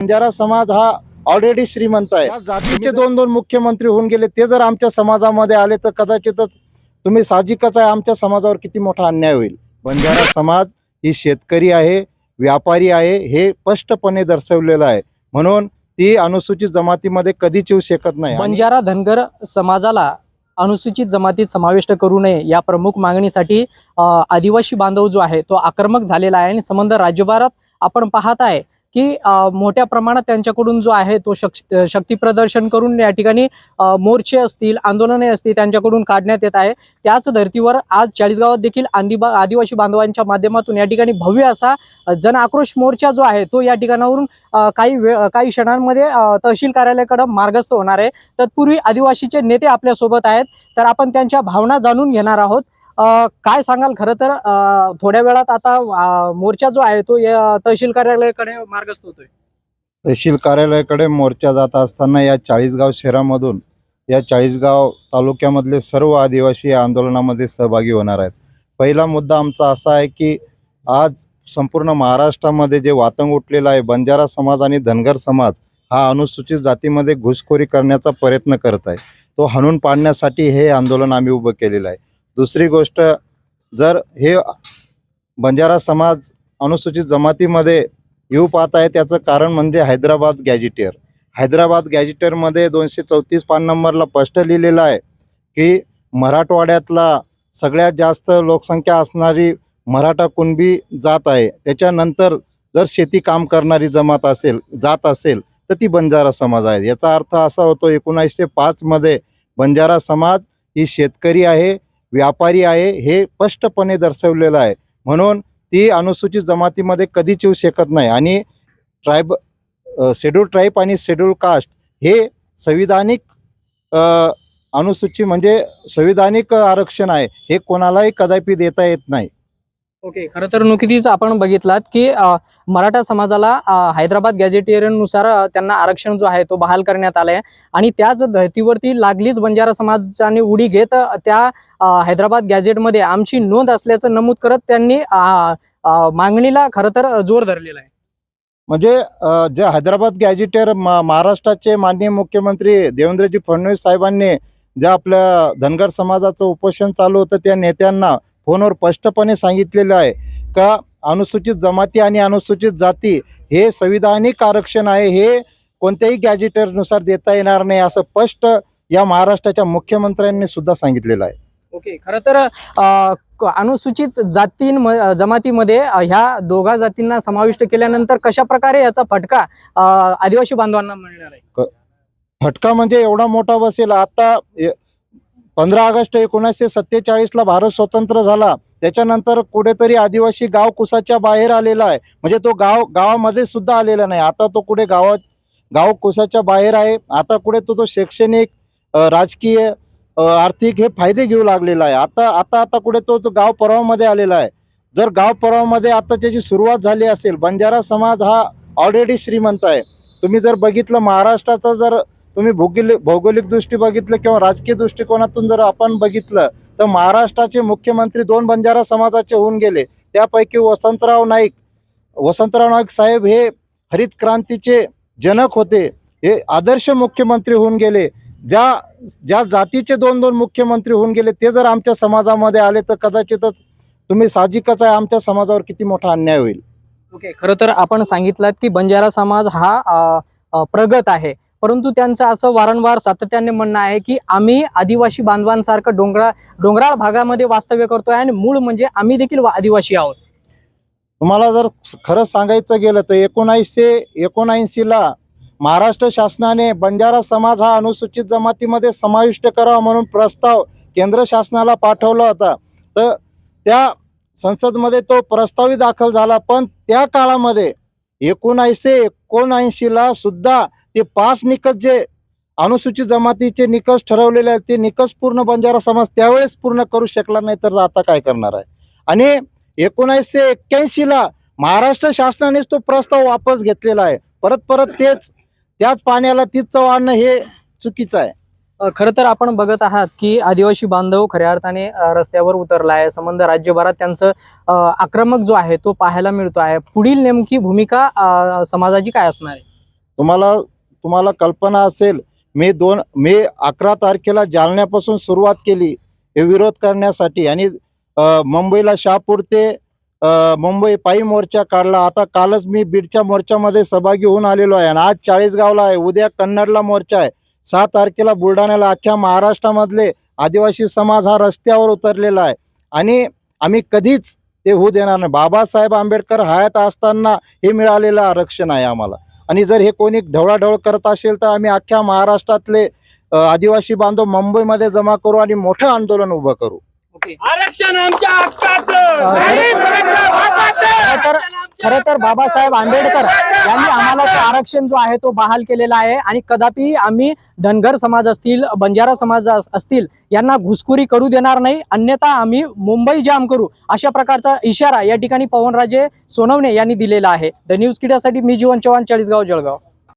बंजारा समाज हा ऑलरेडी श्रीमंत आहे. या जातीचे दोन दोन मुख्यमंत्री होऊन गेले ते जर आमच्या समाजामध्ये आले तर कदाचितच तुम्ही साहजिकच आहे आमच्या समाजावर किती मोठा अन्याय होईल. बंजारा समाज ही शेतकरी आहे व्यापारी आहे हे स्पष्टपणे दर्शवलेलं आहे. म्हणून ती अनुसूचित जमातीमध्ये कधीच येऊ शकत नाही. बंजारा धनगर समाजाला अनुसूचित जमातीत समाविष्ट करू नये या प्रमुख मागणीसाठी अ, आदिवासी बांधव जो आहे तो आक्रमक झालेला आहे. आणि संबंध राज्यभरात आपण पाहत आहे की मोठ्या प्रमाणात त्यांच्याकडून जो आहे तो शक् शक्ती प्रदर्शन करून या ठिकाणी मोर्चे असतील आंदोलने असतील त्यांच्याकडून काढण्यात येत आहे. त्याच धर्तीवर आज चाळीसगावात देखील आदिबा आदिवासी बांधवांच्या माध्यमातून या ठिकाणी भव्य असा जन आक्रोश मोर्चा जो आहे तो या ठिकाणावरून काही वेळ काही क्षणांमध्ये तहसील कार्यालयाकडे मार्गस्थ होणार आहे. तत्पूर्वी आदिवासीचे नेते आपल्यासोबत आहेत. तर आपण त्यांच्या भावना जाणून घेणार आहोत. काय सांगाल? खरं तर थोड्या वेळात आता मोर्चा जो आहे तो या तहसील कार्यालयाकडे मार्गस्थ होतोय. तहसील कार्यालयाकडे मोर्चा जात असताना या चाळीसगाव शहरामधून या चाळीसगाव तालुक्यामधले सर्व आदिवासी या आंदोलनामध्ये सहभागी होणार आहेत. पहिला मुद्दा आमचा असा आहे की आज संपूर्ण महाराष्ट्रामध्ये जे वातंग उठलेलं आहे बंजारा समाज आणि धनगर समाज हा अनुसूचित जातीमध्ये घुसखोरी करण्याचा प्रयत्न करत आहे. तो हाणून पाडण्यासाठी हे आंदोलन आम्ही उभं केलेलं आहे. दुसरी गोष्ट जर हे बंजारा समाज अनुसूचित जमातीमध्ये येऊ पाहत आहे त्याचं कारण म्हणजे हैदराबाद गॅजिटेअर हैदराबाद गॅजिटेअरमध्ये दोनशे चौतीस पान नंबरला स्पष्ट लिहिलेलं आहे की मराठवाड्यातला सगळ्यात जास्त लोकसंख्या असणारी मराठा कुणबी जात आहे. त्याच्यानंतर जर शेती काम करणारी जमात असेल जात असेल तर ती बंजारा समाज आहे. याचा अर्थ असा होतो एकोणासशे पाचमध्ये बंजारा समाज ही शेतकरी आहे. व्यापारी आहे हे स्पष्टपणे दर्शवलेलं आहे. म्हणून ती अनुसूचित जमातीमध्ये कधीच येऊ शकत नाही. आणि ट्राईब शेड्यूल ट्राईब आणि शेड्यूल कास्ट हे संविधानिक अनुसूची म्हणजे संविधानिक आरक्षण आहे. हे कोणालाही कदापि देता येत नाही. ओके खरं तर नुकतीच आपण बघितलात की मराठा समाजाला हैदराबाद गॅजेटेरियननुसार त्यांना आरक्षण जो आहे तो बहाल करण्यात आलाय. आणि त्याच धर्तीवरती लागलीच बंजारा समाजाने उडी घेत त्या हैदराबाद गॅजेटमध्ये आमची नोंद असल्याचं नमूद करत त्यांनी मागणीला खरं तर जोर धरलेला आहे. म्हणजे जे हैदराबाद गॅजेटेर महाराष्ट्राचे माननीय मुख्यमंत्री देवेंद्रजी फडणवीस साहेबांनी ज्या आपल्या धनगर समाजाचं उपोषण चालू होतं त्या नेत्यांना फोनवर स्पष्टपणे सांगितलेलं आहे का अनुसूचित जमाती आणि अनुसूचित जाती हे संविधानिक आरक्षण आहे हे कोणत्याही गॅजिटेरनुसार देता येणार नाही असं स्पष्ट या महाराष्ट्राच्या मुख्यमंत्र्यांनी सुद्धा सांगितलेलं आहे. ओके खरं तर अनुसूचित जातीं जमातीमध्ये ह्या दोघा जातींना समाविष्ट केल्यानंतर कशा प्रकारे याचा फटका आदिवासी बांधवांना मिळणार आहे? फटका म्हणजे एवढा मोठा बसेल. आता पंधरा ऑगस्ट एकोणीसशे सत्तेचाळीसला भारत स्वतंत्र झाला. त्याच्यानंतर कुठेतरी आदिवासी गाव कुसाच्या बाहेर आलेला आहे. म्हणजे तो गाव गावामध्ये सुद्धा आलेला नाही. आता तो कुठे गावात गाव कुसाच्या बाहेर आहे. आता कुठे तो तो शैक्षणिक राजकीय आर्थिक हे फायदे घेऊ लागलेला आहे. आता आता आता कुठे तो तो गाव परवामध्ये आलेला आहे. जर गाव परवामध्ये आता त्याची सुरुवात झाली असेल बंजारा समाज हा ऑलरेडी श्रीमंत आहे. तुम्ही जर बघितलं महाराष्ट्राचा जर तुम्ही भौगोलिक भौगोलिक दृष्टी बघितलं किंवा राजकीय दृष्टिकोनातून जर आपण बघितलं तर महाराष्ट्राचे मुख्यमंत्री दोन बंजारा समाजाचे होऊन गेले. त्यापैकी वसंतराव नाईक वसंतराव नाईक साहेब हे हरित क्रांतीचे जनक होते. हे आदर्श मुख्यमंत्री होऊन गेले. ज्या ज्या जातीचे दोन दोन मुख्यमंत्री होऊन गेले ते जर आमच्या समाजामध्ये आले तर कदाचितच तुम्ही साहजिकच आहे आमच्या समाजावर किती मोठा अन्याय होईल. ओके खरं तर आपण सांगितलं की बंजारा समाज हा प्रगत आहे. परंतु त्यांचं असं वारंवार सातत्याने म्हणणं आहे की आम्ही आदिवासी बांधवांसारखं डोंगरा डोंगराळ भागामध्ये वास्तव्य करतोय आणि मूळ म्हणजे आम्ही देखील आदिवासी आहोत. तुम्हाला जर खरं सांगायचं गेलं तर एकोणावीसशे एकोणऐंशीला महाराष्ट्र शासनाने बंजारा समाज हा अनुसूचित जमातीमध्ये समाविष्ट करावा म्हणून प्रस्ताव केंद्र शासनाला पाठवला होता. तर त्या संसदमध्ये तो प्रस्तावही दाखल झाला पण त्या काळामध्ये एकोणावीसशे एकोणऐंशीला सुद्धा ते पाच निकष जे अनुसूचित जमातीचे निकष ठरवलेले आहेत ते निकष पूर्ण बंजारा समाज त्यावेळेस पूर्ण करू शकला नाही तर आता काय करणार आहे? आणि एकोणीसशे एक्क्याऐंशीला महाराष्ट्र शासनानेच तो प्रस्ताव वापस घेतलेला आहे. परत परत तेच त्याच पाण्याला तीच चव आणणं हे चुकीचं आहे. खरं तर आपण बघत आहात की आदिवासी बांधव खऱ्या अर्थाने रस्त्यावर उतरला आहे संबंध राज्यभरात त्यांचं आक्रमक जो आहे तो पाहायला मिळतो आहे. पुढील नेमकी भूमिका समाजाची काय असणार आहे? तुम्हाला तुम्हाला कल्पना असेल मे दोन मे अकरा तारखेला जालन्यापासून सुरुवात केली हे विरोध करण्यासाठी. आणि मुंबईला शहापूर ते मुंबई पायी मोर्चा काढला. आता कालच मी बीडच्या मोर्चामध्ये सहभागी होऊन आलेलो आहे. आणि आज चाळीसगावला आहे. उद्या कन्नडला मोर्चा आहे. सहा तारखेला बुलढाण्याला अख्ख्या महाराष्ट्रामधले आदिवासी समाज हा रस्त्यावर उतरलेला आहे. आणि आम्ही कधीच ते होऊ देणार नाही. बाबासाहेब आंबेडकर हयात असताना हे मिळालेलं आरक्षण आहे आम्हाला. आणि जर हे कोणी ढवळाढवळ करत असेल तर आम्ही अख्ख्या महाराष्ट्रातले आदिवासी बांधव मुंबईमध्ये जमा करू आणि मोठं आंदोलन उभं करू. आरक्षण आमच्या खरं तर बाबासाहेब आंबेडकर यांनी आम्हाला तो आरक्षण जो आहे तो बहाल केलेला आहे. आणि कदापि आम्ही धनगर समाज असतील बंजारा समाज अस- असतील यांना घुसखोरी करू देणार नाही. अन्यथा आम्ही मुंबई जाम करू. अशा प्रकारचा इशारा या ठिकाणी पवनराजे सोनवणे यांनी दिलेला आहे. द न्यूज किड्यासाठी मी जीवन चव्हाण चाळीसगाव जळगाव.